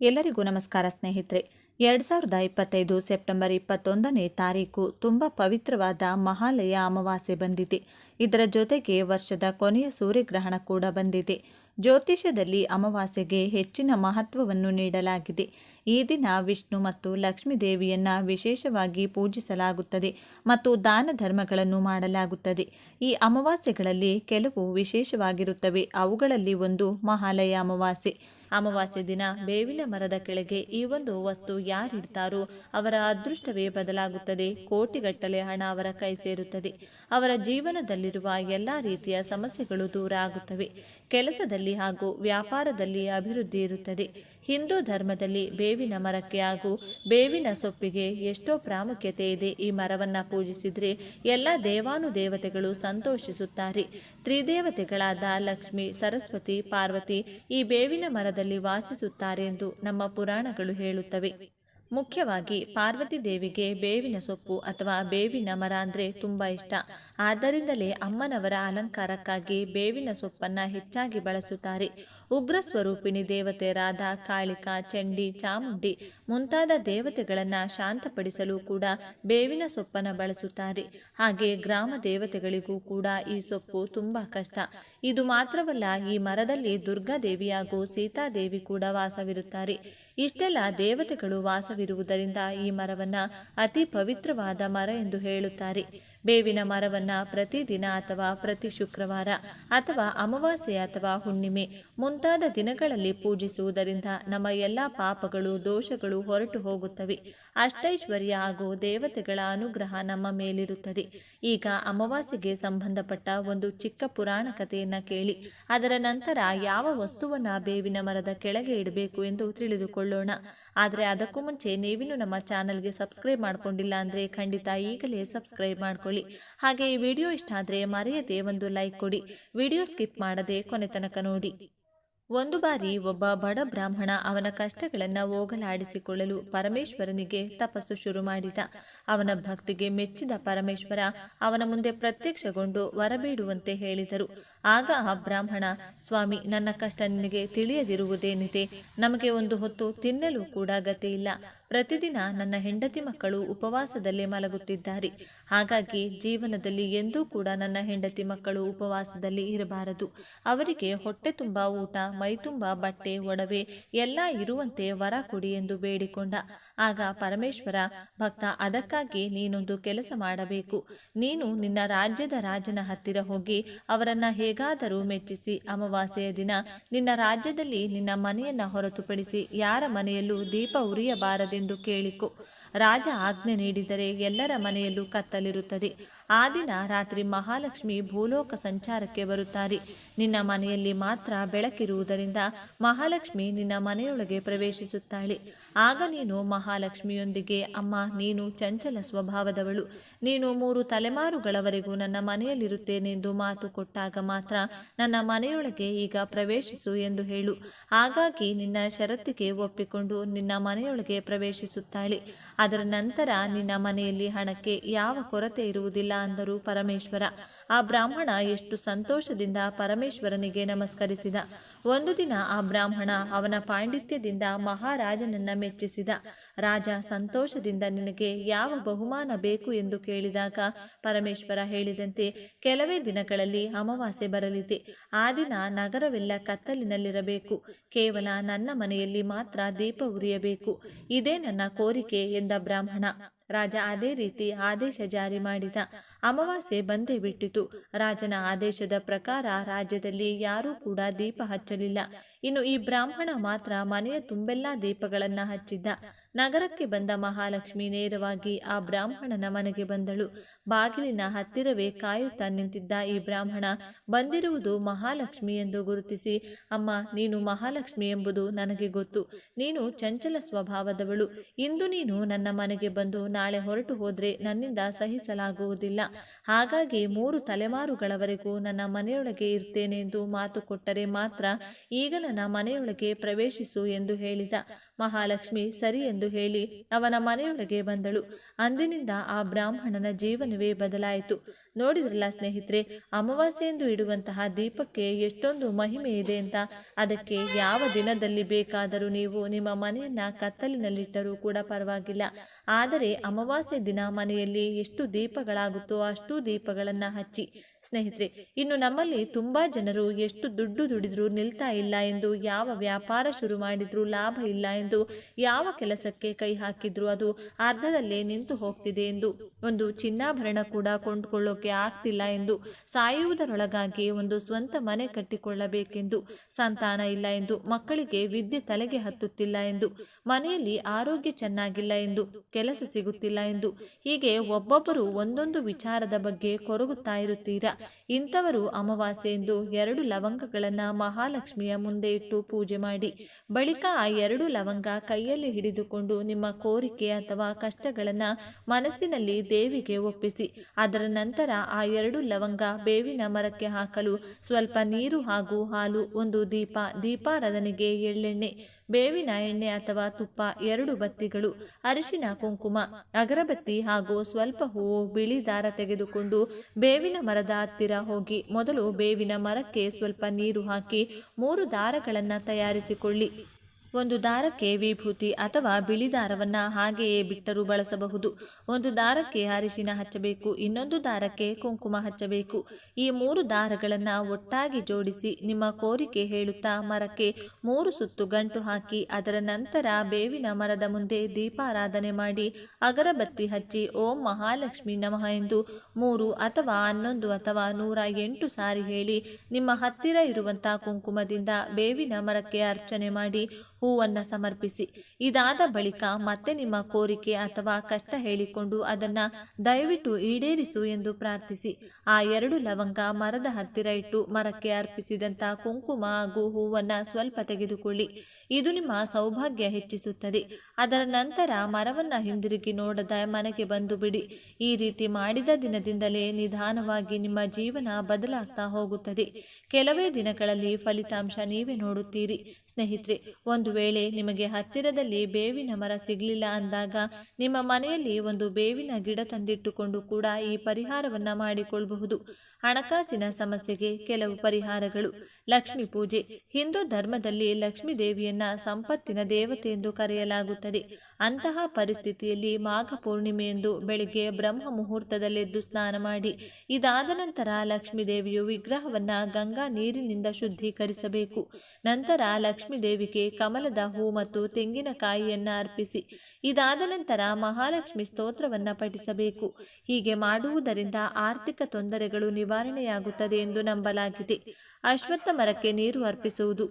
ಎಲ್ಲರಿಗೂ ನಮಸ್ಕಾರ ಸ್ನೇಹಿತರೆ. ಎರಡು ಸಾವಿರದ ಇಪ್ಪತ್ತೈದು ಸೆಪ್ಟೆಂಬರ್ ಇಪ್ಪತ್ತೊಂದನೇ ತಾರೀಕು ತುಂಬ ಪವಿತ್ರವಾದ ಮಹಾಲಯ ಅಮಾವಾಸ್ಯೆ ಬಂದಿದೆ. ಇದರ ಜೊತೆಗೆ ವರ್ಷದ ಕೊನೆಯ ಸೂರ್ಯಗ್ರಹಣ ಕೂಡ ಬಂದಿದೆ. ಜ್ಯೋತಿಷ್ಯದಲ್ಲಿ ಅಮಾವಾಸ್ಯೆಗೆ ಹೆಚ್ಚಿನ ಮಹತ್ವವನ್ನು ನೀಡಲಾಗಿದೆ. ಈ ದಿನ ವಿಷ್ಣು ಮತ್ತು ಲಕ್ಷ್ಮೀ ದೇವಿಯನ್ನ ವಿಶೇಷವಾಗಿ ಪೂಜಿಸಲಾಗುತ್ತದೆ ಮತ್ತು ದಾನ ಧರ್ಮಗಳನ್ನು ಮಾಡಲಾಗುತ್ತದೆ. ಈ ಅಮಾವಾಸ್ಯೆಗಳಲ್ಲಿ ಕೆಲವು ವಿಶೇಷವಾಗಿರುತ್ತವೆ. ಅವುಗಳಲ್ಲಿ ಒಂದು ಮಹಾಲಯ ಅಮಾವಾಸ್ಯೆ. ಅಮಾವಾಸ್ಯೆ ದಿನ ಬೇವಿನ ಮರದ ಕೆಳಗೆ ಈ ಒಂದು ವಸ್ತು ಯಾರಿಡ್ತಾರೋ ಅವರ ಅದೃಷ್ಟವೇ ಬದಲಾಗುತ್ತದೆ. ಕೋಟಿಗಟ್ಟಲೆ ಹಣ ಅವರ ಕೈ ಸೇರುತ್ತದೆ. ಅವರ ಜೀವನದಲ್ಲಿರುವ ಎಲ್ಲ ರೀತಿಯ ಸಮಸ್ಯೆಗಳು ದೂರ ಆಗುತ್ತವೆ. ಕೆಲಸದಲ್ಲಿ ಹಾಗೂ ವ್ಯಾಪಾರದಲ್ಲಿ ಅಭಿವೃದ್ಧಿ ಇರುತ್ತದೆ. ಹಿಂದೂ ಧರ್ಮದಲ್ಲಿ ಬೇವಿನ ಮರಕ್ಕೆ ಹಾಗೂ ಬೇವಿನ ಸೊಪ್ಪಿಗೆ ಎಷ್ಟೋ ಪ್ರಾಮುಖ್ಯತೆ ಇದೆ. ಈ ಮರವನ್ನ ಪೂಜಿಸಿದ್ರೆ ಎಲ್ಲ ದೇವಾನುದೇವತೆಗಳು ಸಂತೋಷಿಸುತ್ತಾರೆ. ತ್ರಿದೇವತೆಗಳಾದ ಲಕ್ಷ್ಮಿ, ಸರಸ್ವತಿ, ಪಾರ್ವತಿ ಈ ಬೇವಿನ ಮರದಲ್ಲಿ ವಾಸಿಸುತ್ತಾರೆ ಎಂದು ನಮ್ಮ ಪುರಾಣಗಳು ಹೇಳುತ್ತವೆ. ಮುಖ್ಯವಾಗಿ ಪಾರ್ವತಿ ದೇವಿಗೆ ಬೇವಿನ ಸೊಪ್ಪು ಅಥವಾ ಬೇವಿನ ಮರ ಅಂದರೆ ತುಂಬ ಇಷ್ಟ. ಆದ್ದರಿಂದಲೇ ಅಮ್ಮನವರ ಅಲಂಕಾರಕ್ಕಾಗಿ ಬೇವಿನ ಸೊಪ್ಪನ್ನು ಹೆಚ್ಚಾಗಿ ಬಳಸುತ್ತಾರೆ. ಉಗ್ರ ಸ್ವರೂಪಿಣಿ ದೇವತೆ ರಾಧಾ, ಕಾಳಿಕಾ, ಚಂಡಿ, ಚಾಮುಂಡಿ ಮುಂತಾದ ದೇವತೆಗಳನ್ನು ಶಾಂತಪಡಿಸಲು ಕೂಡ ಬೇವಿನ ಸೊಪ್ಪನ್ನು ಬಳಸುತ್ತಾರೆ. ಹಾಗೆ ಗ್ರಾಮ ದೇವತೆಗಳಿಗೂ ಕೂಡ ಈ ಸೊಪ್ಪು ತುಂಬ ಕಷ್ಟ. ಇದು ಮಾತ್ರವಲ್ಲ, ಈ ಮರದಲ್ಲಿ ದುರ್ಗಾದೇವಿ ಹಾಗೂ ಸೀತಾದೇವಿ ಕೂಡ ವಾಸವಿರುತ್ತಾರೆ. ಇಷ್ಟೆಲ್ಲ ದೇವತೆಗಳು ವಾಸವಿರುವುದರಿಂದ ಈ ಮರವನ್ನು ಅತಿ ಪವಿತ್ರವಾದ ಮರ ಎಂದು ಹೇಳುತ್ತಾರೆ. ಬೇವಿನ ಮರವನ್ನು ಪ್ರತಿದಿನ ಅಥವಾ ಪ್ರತಿ ಶುಕ್ರವಾರ ಅಥವಾ ಅಮಾವಾಸ್ಯೆ ಅಥವಾ ಹುಣ್ಣಿಮೆ ಮುಂತಾದ ದಿನಗಳಲ್ಲಿ ಪೂಜಿಸುವುದರಿಂದ ನಮ್ಮ ಎಲ್ಲ ಪಾಪಗಳು, ದೋಷಗಳು ಹೊರಟು ಹೋಗುತ್ತವೆ. ಅಷ್ಟೈಶ್ವರ್ಯ ಹಾಗೂ ದೇವತೆಗಳ ಅನುಗ್ರಹ ನಮ್ಮ ಮೇಲಿರುತ್ತದೆ. ಈಗ ಅಮಾವಾಸ್ಯೆಗೆ ಸಂಬಂಧಪಟ್ಟ ಒಂದು ಚಿಕ್ಕ ಪುರಾಣ ಕಥೆಯನ್ನು ಕೇಳಿ. ಅದರ ನಂತರ ಯಾವ ವಸ್ತುವನ್ನ ಬೇವಿನ ಮರದ ಕೆಳಗೆ ಇಡಬೇಕು ಎಂದು ತಿಳಿದುಕೊಳ್ಳೋಣ. ಆದರೆ ಅದಕ್ಕೂ ಮುಂಚೆ ನೀವಿನ್ನು ನಮ್ಮ ಚಾನಲ್ಗೆ ಸಬ್ಸ್ಕ್ರೈಬ್ ಮಾಡ್ಕೊಂಡಿಲ್ಲ ಅಂದರೆ ಖಂಡಿತ ಈಗಲೇ ಸಬ್ಸ್ಕ್ರೈಬ್ ಮಾಡ್ಕೊಳ್ಳಿ. ಹಾಗೆ ಈ ವಿಡಿಯೋ ಇಷ್ಟ ಆದರೆ ಮರೆಯದೆ ಒಂದು ಲೈಕ್ ಕೊಡಿ. ವಿಡಿಯೋ ಸ್ಕಿಪ್ ಮಾಡದೆ ಕೊನೆ ತನಕ ನೋಡಿ. ಒಂದು ಬಾರಿ ಒಬ್ಬ ಬಡ ಬ್ರಾಹ್ಮಣ ಅವನ ಕಷ್ಟಗಳನ್ನು ಹೋಗಲಾಡಿಸಿಕೊಳ್ಳಲು ಪರಮೇಶ್ವರನಿಗೆ ತಪಸ್ಸು ಶುರು ಮಾಡಿದ. ಅವನ ಭಕ್ತಿಗೆ ಮೆಚ್ಚಿದ ಪರಮೇಶ್ವರ ಅವನ ಮುಂದೆ ಪ್ರತ್ಯಕ್ಷಗೊಂಡು ವರಬೇಡುವಂತೆ ಹೇಳಿದರು. ಆಗ ಆ ಬ್ರಾಹ್ಮಣ, ಸ್ವಾಮಿ, ನನ್ನ ಕಷ್ಟ ನಿನಗೆ ತಿಳಿಯದಿರುವುದೇನಿದೆ? ನಮಗೆ ಒಂದು ಹೊತ್ತು ತಿನ್ನಲು ಕೂಡ ಗತಿ ಇಲ್ಲ ಪ್ರತಿದಿನ ನನ್ನ ಹೆಂಡತಿ ಮಕ್ಕಳು ಉಪವಾಸದಲ್ಲೇ ಮಲಗುತ್ತಿದ್ದಾರೆ. ಹಾಗಾಗಿ ಜೀವನದಲ್ಲಿ ಎಂದೂ ಕೂಡ ನನ್ನ ಹೆಂಡತಿ ಮಕ್ಕಳು ಉಪವಾಸದಲ್ಲಿ ಇರಬಾರದು. ಅವರಿಗೆ ಹೊಟ್ಟೆ ತುಂಬ ಊಟ ಮೈತುಂಬ ಬಟ್ಟೆ, ಒಡವೆ ಎಲ್ಲ ಇರುವಂತೆ ವರ ಕೊಡಿ ಎಂದು ಬೇಡಿಕೊಂಡ. ಆಗ ಪರಮೇಶ್ವರ, ಭಕ್ತ, ಅದಕ್ಕಾಗಿ ನೀನೊಂದು ಕೆಲಸ ಮಾಡಬೇಕು. ನೀನು ನಿನ್ನ ರಾಜ್ಯದ ರಾಜನ ಹತ್ತಿರ ಹೋಗಿ ಅವರನ್ನ ಹೇಗಾದರೂ ಮೆಚ್ಚಿಸಿ ಅಮಾವಾಸ್ಯೆಯ ದಿನ ನಿನ್ನ ರಾಜ್ಯದಲ್ಲಿ ನಿನ್ನ ಮನೆಯನ್ನ ಹೊರತುಪಡಿಸಿ ಯಾರ ಮನೆಯಲ್ಲೂ ದೀಪ ಉರಿಯಬಾರದೆಂದು ಕೇಳಿಕೊ. ರಾಜ ಆಜ್ಞೆ ನೀಡಿದರೆ ಎಲ್ಲರ ಮನೆಯಲ್ಲೂ ಕತ್ತಲಿರುತ್ತದೆ. ಆ ದಿನ ರಾತ್ರಿ ಮಹಾಲಕ್ಷ್ಮಿ ಭೂಲೋಕ ಸಂಚಾರಕ್ಕೆ ಬರುತ್ತಾರೆ. ನಿನ್ನ ಮನೆಯಲ್ಲಿ ಮಾತ್ರ ಬೆಳಕಿರುವುದರಿಂದ ಮಹಾಲಕ್ಷ್ಮಿ ನಿನ್ನ ಮನೆಯೊಳಗೆ ಪ್ರವೇಶಿಸುತ್ತಾಳೆ. ಆಗ ನೀನು ಮಹಾಲಕ್ಷ್ಮಿಯೊಂದಿಗೆ, ಅಮ್ಮ, ನೀನು ಚಂಚಲ ಸ್ವಭಾವದವಳು. ನೀನು ಮೂರು ತಲೆಮಾರುಗಳವರೆಗೂ ನನ್ನ ಮನೆಯಲ್ಲಿರುತ್ತೇನೆಂದು ಮಾತು ಕೊಟ್ಟಾಗ ಮಾತ್ರ ನನ್ನ ಮನೆಯೊಳಗೆ ಈಗ ಪ್ರವೇಶಿಸು ಎಂದು ಹೇಳು. ಹಾಗಾಗಿ ನಿನ್ನ ಷರತ್ತಿಗೆ ಒಪ್ಪಿಕೊಂಡು ನಿನ್ನ ಮನೆಯೊಳಗೆ ಪ್ರವೇಶಿಸುತ್ತಾಳೆ. ಅದರ ನಂತರ ನಿನ್ನ ಮನೆಯಲ್ಲಿ ಹಣಕ್ಕೆ ಯಾವ ಕೊರತೆ ಇರುವುದಿಲ್ಲ ಅಂದರು ಪರಮೇಶ್ವರ. ಆ ಬ್ರಾಹ್ಮಣ ಎಷ್ಟು ಸಂತೋಷದಿಂದ ಪರಮೇಶ್ವರನಿಗೆ ನಮಸ್ಕರಿಸಿದ. ಒಂದು ದಿನ ಆ ಬ್ರಾಹ್ಮಣ ಅವನ ಪಾಂಡಿತ್ಯದಿಂದ ಮಹಾರಾಜನನ್ನ ಮೆಚ್ಚಿಸಿದ. ರಾಜ ಸಂತೋಷದಿಂದ ನಿನಗೆ ಯಾವ ಬಹುಮಾನ ಬೇಕು ಎಂದು ಕೇಳಿದಾಗ ಪರಮೇಶ್ವರ ಹೇಳಿದಂತೆ, ಕೆಲವೇ ದಿನಗಳಲ್ಲಿ ಅಮಾವಾಸ್ಯೆ ಬರಲಿದೆ. ಆ ದಿನ ನಗರವೆಲ್ಲ ಕತ್ತಲಿನಲ್ಲಿರಬೇಕು. ಕೇವಲ ನನ್ನ ಮನೆಯಲ್ಲಿ ಮಾತ್ರ ದೀಪ ಉರಿಯಬೇಕು. ಇದೇ ನನ್ನ ಕೋರಿಕೆ ಎಂದ ಬ್ರಾಹ್ಮಣ. ರಾಜ ಅದೇ ರೀತಿ ಆದೇಶ ಜಾರಿ ಮಾಡಿದ. ಅಮಾವಾಸ್ಯೆ ಬಂದೇ ಬಿಟ್ಟಿತು. ರಾಜನ ಆದೇಶದ ಪ್ರಕಾರ ರಾಜ್ಯದಲ್ಲಿ ಯಾರೂ ಕೂಡ ದೀಪ ಹಚ್ಚಲಿಲ್ಲ. ಇನ್ನು ಈ ಬ್ರಾಹ್ಮಣ ಮಾತ್ರ ಮನೆಯ ತುಂಬೆಲ್ಲ ದೀಪಗಳನ್ನ ಹಚ್ಚಿದ್ದ. ನಗರಕ್ಕೆ ಬಂದ ಮಹಾಲಕ್ಷ್ಮಿ ನೇರವಾಗಿ ಆ ಬ್ರಾಹ್ಮಣನ ಮನೆಗೆ ಬಂದಳು. ಬಾಗಿಲಿನ ಹತ್ತಿರವೇ ಕಾಯುತ್ತಾ ನಿಂತಿದ್ದ ಈ ಬ್ರಾಹ್ಮಣ ಬಂದಿರುವುದು ಮಹಾಲಕ್ಷ್ಮಿ ಎಂದು ಗುರುತಿಸಿ, ಅಮ್ಮ, ನೀನು ಮಹಾಲಕ್ಷ್ಮಿ ಎಂಬುದು ನನಗೆ ಗೊತ್ತು. ನೀನು ಚಂಚಲ ಸ್ವಭಾವದವಳು. ಇಂದು ನೀನು ನನ್ನ ಮನೆಗೆ ಬಂದು ನಾಳೆ ಹೊರಟು ಹೋದ್ರೆ ನನ್ನಿಂದ ಸಹಿಸಲಾಗುವುದಿಲ್ಲ. ಹಾಗಾಗಿ ಮೂರು ತಲೆಮಾರುಗಳವರೆಗೂ ನನ್ನ ಮನೆಯೊಳಗೆ ಇರ್ತೇನೆ ಎಂದು ಮಾತು ಕೊಟ್ಟರೆ ಮಾತ್ರ ಈಗ ಬ್ರಾಹ್ಮಣನ ಮನೆಯೊಳಗೆ ಪ್ರವೇಶಿಸು ಎಂದು ಹೇಳಿದ. ಮಹಾಲಕ್ಷ್ಮಿ ಸರಿ ಎಂದು ಹೇಳಿ ಅವನ ಮನೆಯೊಳಗೆ ಬಂದಳು. ಅಂದಿನಿಂದ ಆ ಬ್ರಾಹ್ಮಣನ ಜೀವನವೇ ಬದಲಾಯಿತು. ನೋಡಿದ್ರಲ್ಲ ಸ್ನೇಹಿತರೆ, ಅಮಾವಾಸ್ಯೆ ಎಂದು ಇಡುವಂತಹ ದೀಪಕ್ಕೆ ಎಷ್ಟೊಂದು ಮಹಿಮೆ ಇದೆ ಅಂತ. ಅದಕ್ಕೆ ಯಾವ ದಿನದಲ್ಲಿ ಬೇಕಾದರೂ ನೀವು ನಿಮ್ಮ ಮನೆಯನ್ನ ಕತ್ತಲಿನಲ್ಲಿಟ್ಟರೂ ಕೂಡ ಪರವಾಗಿಲ್ಲ. ಆದರೆ ಅಮಾವಾಸ್ಯೆ ದಿನ ಮನೆಯಲ್ಲಿ ಎಷ್ಟು ದೀಪಗಳಾಗುತ್ತೋ ಅಷ್ಟು ದೀಪಗಳನ್ನ ಹಚ್ಚಿ. ಸ್ನೇಹಿತರೆ, ಇನ್ನು ನಮ್ಮಲ್ಲಿ ತುಂಬಾ ಜನರು ಎಷ್ಟು ದುಡ್ಡು ದುಡಿದ್ರೂ ನಿಲ್ತಾ ಇಲ್ಲ ಎಂದು, ಯಾವ ವ್ಯಾಪಾರ ಶುರು ಮಾಡಿದ್ರೂ ಲಾಭ ಇಲ್ಲ ಎಂದು, ಯಾವ ಕೆಲಸಕ್ಕೆ ಕೈ ಹಾಕಿದ್ರು ಅದು ಅರ್ಧದಲ್ಲೇ ನಿಂತು ಹೋಗ್ತಿದೆ ಎಂದು, ಒಂದು ಚಿನ್ನಾಭರಣ ಕೂಡ ಕೊಂಡುಕೊಳ್ಳೋಕೆ ಆಗ್ತಿಲ್ಲ ಎಂದು ಸಾಯುವುದರೊಳಗಾಗಿ ಒಂದು ಸ್ವಂತ ಮನೆ ಕಟ್ಟಿಕೊಳ್ಳಬೇಕೆಂದು, ಸಂತಾನ ಇಲ್ಲ ಎಂದು, ಮಕ್ಕಳಿಗೆ ವಿದ್ಯೆ ತಲೆಗೆ ಹತ್ತುತ್ತಿಲ್ಲ ಎಂದು, ಮನೆಯಲ್ಲಿ ಆರೋಗ್ಯ ಚೆನ್ನಾಗಿಲ್ಲ ಎಂದು, ಕೆಲಸ ಸಿಗುತ್ತಿಲ್ಲ ಎಂದು, ಹೀಗೆ ಒಬ್ಬೊಬ್ಬರು ಒಂದೊಂದು ವಿಚಾರದ ಬಗ್ಗೆ ಕೊರಗುತ್ತಾ ಇರುತ್ತೀರಾ? ಇಂಥವರು ಅಮಾವಾಸ್ಯೆ ಎಂದು ಎರಡು ಲವಂಗಗಳನ್ನು ಮಹಾಲಕ್ಷ್ಮಿಯ ಮುಂದೆ ಇಟ್ಟು ಪೂಜೆ ಮಾಡಿ, ಬಳಿಕ ಆ ಎರಡು ಲವಂಗ ಕೈಯಲ್ಲಿ ಹಿಡಿದುಕೊಂಡು ನಿಮ್ಮ ಕೋರಿಕೆ ಅಥವಾ ಕಷ್ಟಗಳನ್ನು ಮನಸ್ಸಿನಲ್ಲಿ ದೇವಿಗೆ ಒಪ್ಪಿಸಿ, ಅದರ ನಂತರ ಆ ಎರಡು ಲವಂಗ ಬೇವಿನ ಮರಕ್ಕೆ ಹಾಕಲು ಸ್ವಲ್ಪ ನೀರು ಹಾಗೂ ಹಾಲು, ಒಂದು ದೀಪ, ದೀಪಾರಾಧನೆಗೆ ಎಳ್ಳೆಣ್ಣೆ, ಬೇವಿನ ಎಣ್ಣೆ ಅಥವಾ ತುಪ್ಪ, ಎರಡು ಬತ್ತಿಗಳು, ಅರಿಶಿನ ಕುಂಕುಮ, ಅಗರಬತ್ತಿ ಹಾಗೂ ಸ್ವಲ್ಪ ಹೂವು ಬಿಳಿ ದಾರ ತೆಗೆದುಕೊಂಡು ಬೇವಿನ ಮರದ ಹತ್ತಿರ ಹೋಗಿ ಮೊದಲು ಬೇವಿನ ಮರಕ್ಕೆ ಸ್ವಲ್ಪ ನೀರು ಹಾಕಿ ಮೂರು ದಾರಗಳನ್ನು ತಯಾರಿಸಿಕೊಳ್ಳಿ. ಒಂದು ದಾರಕ್ಕೆ ವಿಭೂತಿ ಅಥವಾ ಬಿಳಿ ದಾರವನ್ನ ಹಾಗೆಯೇ ಬಿಟ್ಟರೂ ಬಳಸಬಹುದು. ಒಂದು ದಾರಕ್ಕೆ ಅರಿಶಿನ ಹಚ್ಚಬೇಕು, ಇನ್ನೊಂದು ದಾರಕ್ಕೆ ಕುಂಕುಮ ಹಚ್ಚಬೇಕು. ಈ ಮೂರು ದಾರಗಳನ್ನ ಒಟ್ಟಾಗಿ ಜೋಡಿಸಿ ನಿಮ್ಮ ಕೋರಿಕೆ ಹೇಳುತ್ತಾ ಮರಕ್ಕೆ ಮೂರು ಸುತ್ತು ಗಂಟು ಹಾಕಿ, ಅದರ ನಂತರ ಬೇವಿನ ಮರದ ಮುಂದೆ ದೀಪಾರಾಧನೆ ಮಾಡಿ, ಅಗರಬತ್ತಿ ಹಚ್ಚಿ, ಓಂ ಮಹಾಲಕ್ಷ್ಮಿ ನಮಃ ಎಂದು ಮೂರು ಅಥವಾ ಹನ್ನೊಂದು ಅಥವಾ ನೂರ ಎಂಟು ಸಾರಿ ಹೇಳಿ, ನಿಮ್ಮ ಹತ್ತಿರ ಇರುವಂತ ಕುಂಕುಮದಿಂದ ಬೇವಿನ ಮರಕ್ಕೆ ಅರ್ಚನೆ ಮಾಡಿ ಹೂವನ್ನು ಸಮರ್ಪಿಸಿ. ಇದಾದ ಬಳಿಕ ಮತ್ತೆ ನಿಮ್ಮ ಕೋರಿಕೆ ಅಥವಾ ಕಷ್ಟ ಹೇಳಿಕೊಂಡು ಅದನ್ನ ದಯವಿಟ್ಟು ಈಡೇರಿಸು ಎಂದು ಪ್ರಾರ್ಥಿಸಿ. ಆ ಎರಡು ಲವಂಗ ಮರದ ಹತ್ತಿರ ಇಟ್ಟು ಮರಕ್ಕೆ ಅರ್ಪಿಸಿದಂತ ಕುಂಕುಮ ಹಾಗೂ ಹೂವನ್ನು ಸ್ವಲ್ಪ ತೆಗೆದುಕೊಳ್ಳಿ. ಇದು ನಿಮ್ಮ ಸೌಭಾಗ್ಯ ಹೆಚ್ಚಿಸುತ್ತದೆ. ಅದರ ನಂತರ ಮರವನ್ನ ಹಿಂದಿರುಗಿ ನೋಡದ ಮನೆಗೆ ಬಂದು ಬಿಡಿ. ಈ ರೀತಿ ಮಾಡಿದ ದಿನದಿಂದಲೇ ನಿಧಾನವಾಗಿ ನಿಮ್ಮ ಜೀವನ ಬದಲಾಗ್ತಾ ಹೋಗುತ್ತದೆ. ಕೆಲವೇ ದಿನಗಳಲ್ಲಿ ಫಲಿತಾಂಶ ನೀವೇ ನೋಡುತ್ತೀರಿ. ಸ್ನೇಹಿತರೆ, ಒಂದು ವೇಳೆ ನಿಮಗೆ ಹತ್ತಿರದಲ್ಲಿ ಬೇವಿನ ಮರ ಸಿಗಲಿಲ್ಲ ಅಂದಾಗ ನಿಮ್ಮ ಮನೆಯಲ್ಲಿ ಒಂದು ಬೇವಿನ ಗಿಡ ತಂದಿಟ್ಟುಕೊಂಡು ಕೂಡ ಈ ಪರಿಹಾರವನ್ನ ಮಾಡಿಕೊಳ್ಳಬಹುದು ಹಣಕಾಸಿನ ಸಮಸ್ಯೆಗೆ ಕೆಲವು ಪರಿಹಾರಗಳು. ಲಕ್ಷ್ಮಿ ಪೂಜೆ. ಹಿಂದೂ ಧರ್ಮದಲ್ಲಿ ಲಕ್ಷ್ಮೀ ದೇವಿಯನ್ನ ಸಂಪತ್ತಿನ ದೇವತೆ ಎಂದು ಕರೆಯಲಾಗುತ್ತದೆ. ಅಂತಹ ಪರಿಸ್ಥಿತಿಯಲ್ಲಿ ಮಾಘ ಪೂರ್ಣಿಮೆಯಂದು ಬೆಳಿಗ್ಗೆ ಬ್ರಹ್ಮ ಮುಹೂರ್ತದಲ್ಲೆದ್ದು ಸ್ನಾನ ಮಾಡಿ, ಇದಾದ ನಂತರ ಲಕ್ಷ್ಮೀ ದೇವಿಯು ವಿಗ್ರಹವನ್ನ ಗಂಗಾ ನೀರಿನಿಂದ ಶುದ್ಧೀಕರಿಸಬೇಕು. ನಂತರ ಲಕ್ಷ್ಮೀ ದೇವಿಗೆ ಕಮಲದ ಹೂ ಮತ್ತು ತೆಂಗಿನಕಾಯಿಯನ್ನ ಅರ್ಪಿಸಿ. ಇದಾದ ನಂತರ ಮಹಾಲಕ್ಷ್ಮಿ ಸ್ತೋತ್ರವನ್ನ ಪಠಿಸಬೇಕು. ಹೀಗೆ ಮಾಡುವುದರಿಂದ ಆರ್ಥಿಕ ತೊಂದರೆಗಳು ನಿವಾರಣೆಯಾಗುತ್ತದೆ ಎಂದು ನಂಬಲಾಗಿದೆ. ಅಶ್ವತ್ಥ ಮರಕ್ಕೆ ನೀರು ಅರ್ಪಿಸುವುದು.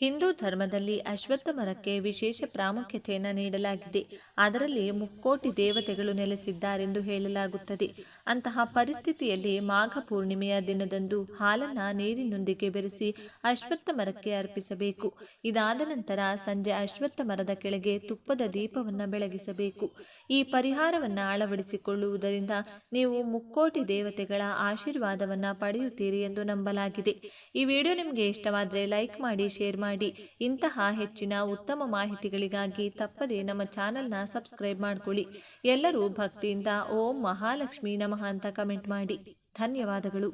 ಹಿಂದೂ ಧರ್ಮದಲ್ಲಿ ಅಶ್ವತ್ಥ ಮರಕ್ಕೆ ವಿಶೇಷ ಪ್ರಾಮುಖ್ಯತೆಯನ್ನು ನೀಡಲಾಗಿದೆ. ಅದರಲ್ಲಿ ಮುಕ್ಕೋಟಿ ದೇವತೆಗಳು ನೆಲೆಸಿದ್ದಾರೆಂದು ಹೇಳಲಾಗುತ್ತದೆ. ಅಂತಹ ಪರಿಸ್ಥಿತಿಯಲ್ಲಿ ಮಾಘ ಪೂರ್ಣಿಮೆಯ ದಿನದಂದು ಹಾಲನ್ನ ನೀರಿನೊಂದಿಗೆ ಬೆರೆಸಿ ಅಶ್ವತ್ಥ ಮರಕ್ಕೆ ಅರ್ಪಿಸಬೇಕು. ಇದಾದ ನಂತರ ಸಂಜೆ ಅಶ್ವತ್ಥ ಮರದ ಕೆಳಗೆ ತುಪ್ಪದ ದೀಪವನ್ನು ಬೆಳಗಿಸಬೇಕು. ಈ ಪರಿಹಾರವನ್ನು ಅಳವಡಿಸಿಕೊಳ್ಳುವುದರಿಂದ ನೀವು ಮುಕ್ಕೋಟಿ ದೇವತೆಗಳ ಆಶೀರ್ವಾದವನ್ನು ಪಡೆಯುತ್ತೀರಿ ಎಂದು ನಂಬಲಾಗಿದೆ. ಈ ವಿಡಿಯೋ ನಿಮಗೆ ಇಷ್ಟವಾದರೆ ಲೈಕ್ ಮಾಡಿ, ಶೇರ್ ಮಾಡಿ. ಇಂತಹ ಹೆಚ್ಚಿನ ಉತ್ತಮ ಮಾಹಿತಿಗಳಿಗಾಗಿ ತಪ್ಪದೆ ನಮ್ಮ ಚಾನಲ್ನ ಸಬ್ಸ್ಕ್ರೈಬ್ ಮಾಡ್ಕೊಳ್ಳಿ. ಎಲ್ಲರೂ ಭಕ್ತಿಯಿಂದ ಓಂ ಮಹಾಲಕ್ಷ್ಮಿ ನಮಃ ಅಂತ ಕಮೆಂಟ್ ಮಾಡಿ. ಧನ್ಯವಾದಗಳು.